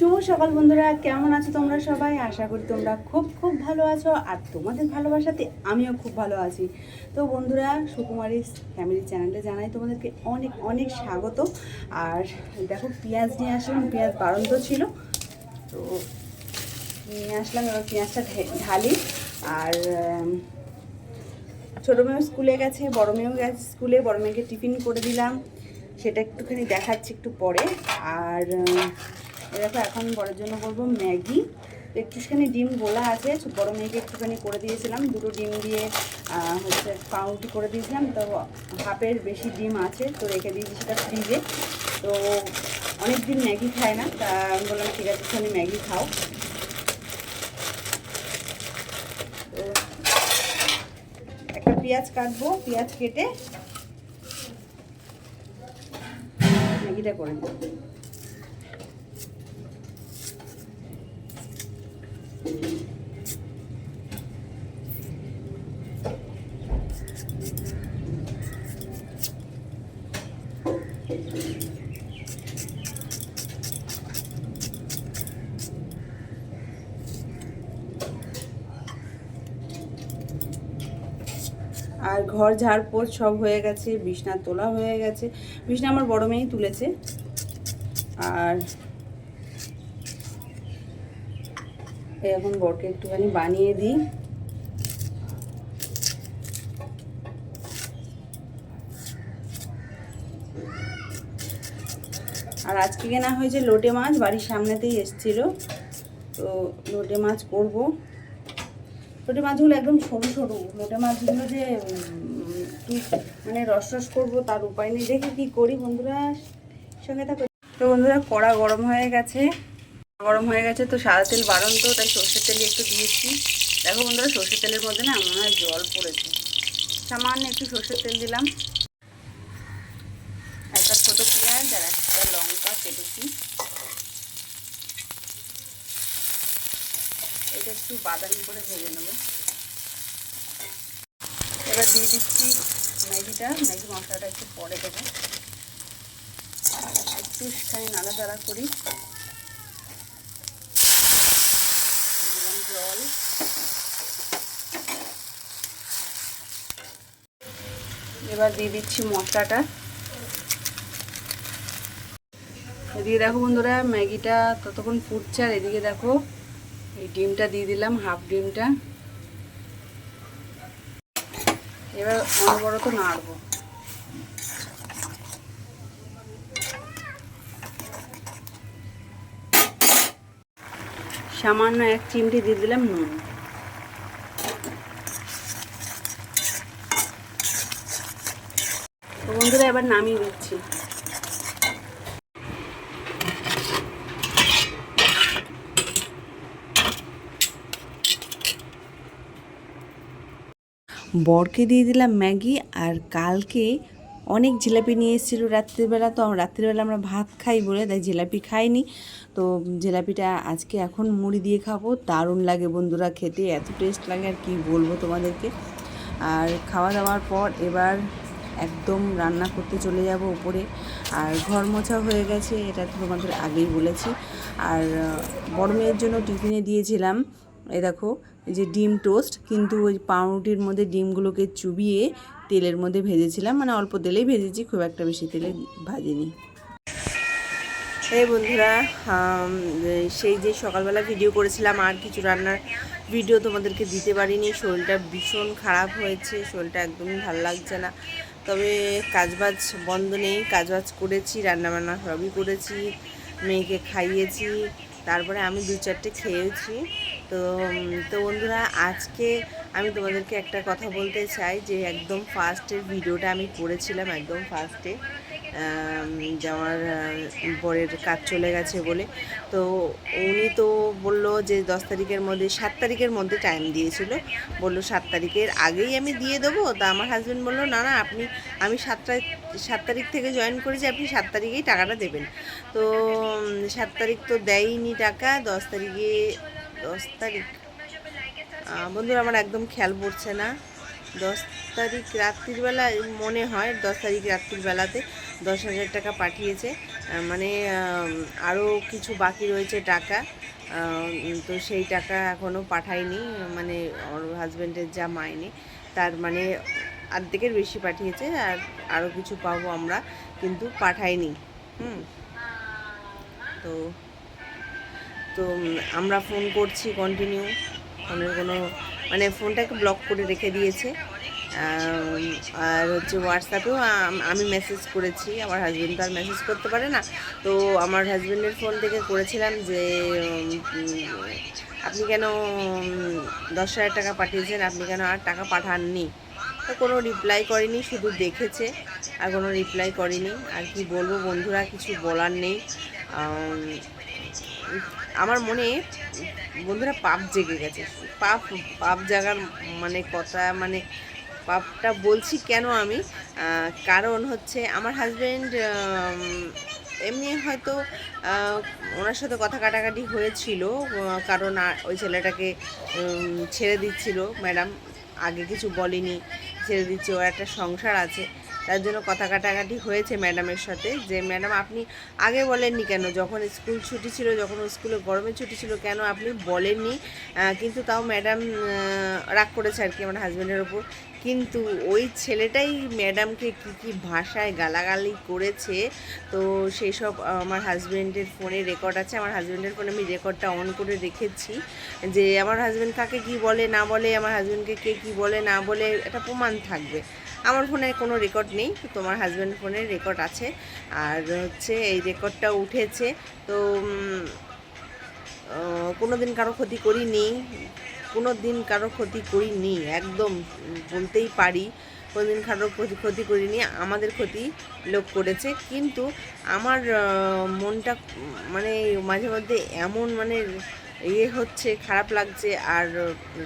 শুভ সকাল বন্ধুরা, কেমন আছো তোমরা সবাই? আশা করি তোমরা খুব খুব ভালো আছো, আর তোমাদের ভালোবাসাতে আমিও খুব ভালো আছি। তো বন্ধুরা সুকুমারী ফ্যামিলি চ্যানেলে জানাই তোমাদেরকে অনেক অনেক স্বাগত। আর দেখো, পেঁয়াজ নিয়ে আসলাম, পেঁয়াজ বাড়ন্ত ছিল। তো নিয়ে আসলাম, এবার পেঁয়াজটা ঢালি। আর ছোটো মেয়েও স্কুলে গেছে, বড় মেয়েও গেছে স্কুলে, বড় মেয়েকে টিফিন করে দিলাম। সেটা একটুখানি দেখাচ্ছি একটু পরে। আর দেখো, এখন বড়ের জন্য করব ম্যাগি। একটুখানি ডিম গোলা আছে বড় মেয়েকে একটুখানি করে দিয়েছিলাম। দুটো ডিম দিয়ে হচ্ছে পাউরুটি করে দিয়েছিলাম। তো হাফের বেশি ডিম আছে, তো রেখে দিয়েছি সেটা ফ্রিজে। তো অনেক দিন ম্যাগি খায় না, তা আমি বললাম, ঠিক আছে একটুখানি ম্যাগি খাও। একটা পেঁয়াজ কাটবো, পেঁয়াজ কেটে ম্যাগিটা করে দেবো আর ঘর ঝাড়পোছ সব হয়ে গেছে, বিছনা তোলা হয়ে গেছে। বিছনা আমার বড় মেয়েই তুলেছে। আর এখন বরকে একটুখানি বানিয়ে দিই। আর আজকে কেনা হয়েছে লোটে মাছ, বাড়ির সামনেতেই এসছিল। তো লোটে মাছ করব। লোটে মাছগুলো একদম সরু সরু লোটে মাছগুলো যে মানে রস রস করব তার উপায় নেই। দেখি কি করি বন্ধুরা, সঙ্গে থাকো। তো বন্ধুরা, কড়া গরম হয়ে গেছে। গরম হয়ে গেছে তো সাদা তেল বাড়ন তো তাই সর্ষের তেলই একটু দিয়েছি। দেখো বন্ধুরা, সর্ষের তেলের মধ্যে না মনে হয় জল পড়েছে। সামান্য একটু সর্ষের তেল দিলাম। একটা ছোটো পেঁয়াজ আর একটা লঙ্কা কেটেছি। এটা একটু বাদামি করে ভেজে নেব। এবার দিয়ে দিচ্ছি ম্যাগিটা। ম্যাগি মশলাটা একটু পরে দেবো। একটু সেখানে নাড়াচাড়া করি। জল। এবার দিয়ে দিচ্ছি মশলাটা। এদিকে দেখো বন্ধুরা, ম্যাগিটা ততক্ষণ ফুটছে আর এদিকে দেখো এই ডিমটা দিয়ে দিলাম, হাফ ডিমটা। এবার অনবরত নাড়বো। সামান্য এক চিমটি দিয়ে দিলাম নুন। বন্ধুরা, এবার নামিয়ে দিচ্ছি বরকে দিয়ে দিলাম ম্যাগি আর কালকে অনেক জিলাপি নিয়ে এসেছিল রাত্রিবেলা, তো রাত্রিবেলা আমরা ভাত খাই বলে, তাই জিলাপি খাইনি। তো জিলাপিটা আজকে এখন মুড়ি দিয়ে খাব। দারুণ লাগে বন্ধুরা খেতে, এত টেস্ট লাগে আর কি বলব তোমাদেরকে। আর খাওয়া দাওয়ার পর এবার একদম রান্না করতে চলে যাব উপরে। আর ঘর মোছা হয়ে গেছে, এটা তো তোমাদের আগেই বলেছি। আর বড় মেয়ের জন্য টিফিনে দিয়েছিলাম, এ দেখো যে ডিম টোস্ট, কিন্তু ওই পাউরুটির মধ্যে ডিমগুলোকে চুবিয়ে তেলের মধ্যে ভেজেছিলাম। মানে অল্প তেলেই ভেজেছি, খুব একটা বেশি তেলে ভাজিনি। এই বন্ধুরা সেই যে সকালবেলা ভিডিও করেছিলাম, আর কিছু রান্নার ভিডিও তোমাদেরকে দিতে পারিনি। শরীরটা ভীষণ খারাপ হয়েছে, শরীরটা একদমই ভালো লাগছে না। তবে কাজবাজ বন্ধ নেই, কাজবাজ করেছি, রান্নাবান্না সবই করেছি, মেয়েকে খাইয়েছি, তারপরে আমি দু চারটে খেয়েছি। তো তো বন্ধুরা, আজকে আমি তোমাদেরকে একটা কথা বলতে চাই যে একদম ফার্স্টের ভিডিওটা আমি করেছিলাম একদম ফার্স্টে আমার বরের কাজ চলে গেছে বলে। তো উনি তো বলল যে দশ তারিখের মধ্যে, সাত তারিখের মধ্যে টাইম দিয়েছিল। বলল সাত তারিখের আগেই আমি দিয়ে দেবো। তা আমার হাজব্যান্ড বলল, না না, আপনি, আমি সাত তারিখ সাত তারিখ থেকে জয়েন করেছি, আপনি সাত তারিখেই টাকাটা দেবেন। তো সাত তারিখ তো দেয়নি টাকা, দশ তারিখে দশ তারিখ। বন্ধুরা আমার একদম খেয়াল পড়ছে না। দশ তারিখ রাত্রির বেলা মনে হয় দশ তারিখ রাত্রির বেলাতে দশ হাজার টাকা পাঠিয়েছে। মানে আরও কিছু বাকি রয়েছে টাকা। তো সেই টাকা এখনও পাঠায়নি। মানে ওর হাজব্যান্ডের যা মাইনে তার মানে অর্ধেকের বেশি পাঠিয়েছে আর আরও কিছু পাবো আমরা কিন্তু পাঠায়নি। হুম। তো তো আমরা ফোন করছি কন্টিনিউ ফোনের কোনো মানে ফোনটাকে ব্লক করে রেখে দিয়েছে। আর হচ্ছে হোয়াটসঅ্যাপেও আমি মেসেজ করেছি। আমার হাজব্যান্ড তো আর মেসেজ করতে পারে না। তো আমার হাজব্যান্ডের ফোন থেকে করেছিলাম যে আপনি কেন দশ হাজার টাকা পাঠিয়েছেন? আপনি কেন আর টাকা পাঠাননি? তো কোনো রিপ্লাই করেনি, শুধু দেখেছে। আর কোনো রিপ্লাই করেনি। আর কি বলব বন্ধুরা, কিছু বলার নেই। আমার মনে বন্ধুরা পাপ জেগে গেছে। পাপ পাপ জাগার মানে কথা মানে পাপটা বলছি কেন আমি? কারণ হচ্ছে আমার হাজব্যান্ড এমনি হয়তো ওনার সাথে কথা কাটাকাটি হয়েছিল কারণ ওই ছেলেটাকে ছেড়ে দিচ্ছিল ম্যাডাম আগে কিছু বলেনি, ছেড়ে দিচ্ছে, ওর একটা সংসার আছে। তার জন্য কথা কাটাকাটি হয়েছে ম্যাডামের সাথে যে, ম্যাডাম, আপনি আগে বলেননি কেন? যখন স্কুল ছুটি ছিল, যখন স্কুলে গরমের ছুটি ছিল, কেন আপনি বলেননি? কিন্তু তাও ম্যাডাম রাগ করেছে আর কি আমার হাজব্যান্ডের ওপর। কিন্তু ওই ছেলেটাই ম্যাডামকে কী কী ভাষায় গালাগালি করেছে, তো সেই সব আমার হাজব্যান্ডের ফোনে রেকর্ড আছে। আমার হাজব্যান্ডের ফোনে আমি রেকর্ডটা অন করে রেখেছি যে, আমার হাজব্যান্ড কাকে কি বলে, না বলে? আমার হাজব্যান্ডকে কে কি বলে, না বলে? একটা প্রমাণ থাকবে। আমার ফোনে কোনো রেকর্ড নেই তোমার হাজব্যান্ড ফোনে রেকর্ড আছে। আর হচ্ছে এই রেকর্ডটা উঠেছে, তো কোনো দিন কারও ক্ষতি করিনি কোনো দিন কারও ক্ষতি করিনি, একদম বলতেই পারি কোনো দিন কারও ক্ষতি করিনি, আমাদের ক্ষতি লোক করেছে। কিন্তু আমার মনটা মানে মাঝে মধ্যে এমন মানে ইয়ে হচ্ছে, খারাপ লাগছে আর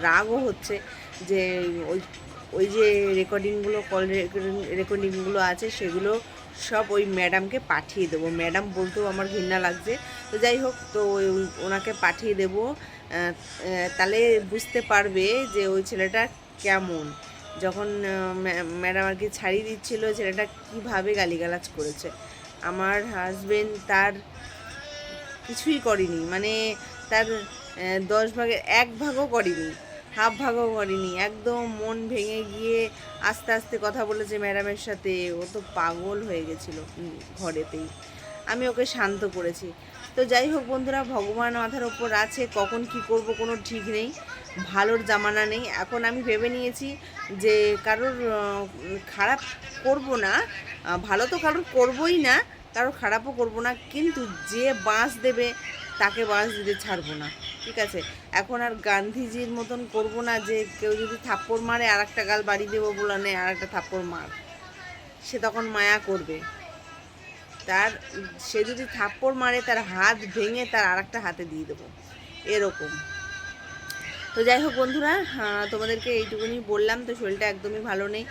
রাগও হচ্ছে যে ওই ওই যে রেকর্ডিংগুলো কল রেকর্ডিংগুলো আছে, সেগুলো সব ওই ম্যাডামকে পাঠিয়ে দেবো। ম্যাডাম বলতেও আমার ঘৃণা লাগছে। তো যাই হোক, তো ওই ওনাকে পাঠিয়ে দেবো। তাহলে বুঝতে পারবে যে ওই ছেলেটা কেমন। যখন ম্যাডাম আর কি ছাড়িয়ে দিচ্ছিল, ছেলেটা কীভাবে গালিগালাজ করেছে। আমার হাজবেন্ড তার কিছুই করেনি। মানে তার দশ ভাগের, এক ভাগও করেনি। হাফ ভাগও করেনি, একদম মন ভেঙে গিয়ে আস্তে আস্তে কথা বলেছে ম্যাডামের সাথে। ও তো পাগল হয়ে গেছিল ঘরেতেই। আমি ওকে শান্ত করেছি। তো যাই হোক বন্ধুরা, ভগবান মাথার ওপর আছে, কখন কি করব কোনো ঠিক নেই, ভালোর জামানা নেই। এখন আমি ভেবে নিয়েছি যে কারোর খারাপ করব না ভালো তো কারোর করবই না, কারোর খারাপও করব না, কিন্তু যে বাঁশ দেবে, তাকে বাঁশ দিতে ছাড়বো না। ঠিক আছে, এখন আর গান্ধীজির মতন করব না যে কেউ যদি থাপ্পড় মারে আর একটা গাল বাড়ি দেবো বলে নেই আর একটা থাপ্পড় মার। সে তখন মায়া করবে। তার, সে যদি থাপ্পড় মারে, তার হাত ভেঙে তার আর একটা হাতে দিয়ে দেবো। এরকম। তো যাই হোক বন্ধুরা তোমাদেরকে এইটুকুনি বললাম, তো শরীরটা একদমই ভালো নেই।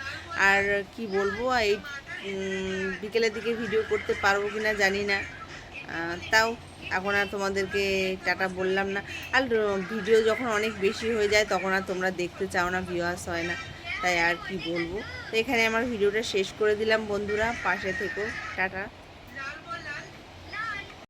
আর কি বলব, এই বিকেলের দিকে ভিডিও করতে পারব কি না জানি না। তাও এখন আর তোমাদেরকে টাটা বললাম না। আর ভিডিও যখন অনেক বেশি হয়ে যায়, তখন আর তোমরা দেখতে চাও না ভিউয়ার্স হয় না। তাই আর কি বলব? তো এখানে আমার ভিডিওটা শেষ করে দিলাম, বন্ধুরা। পাশে থেকো। টাটা।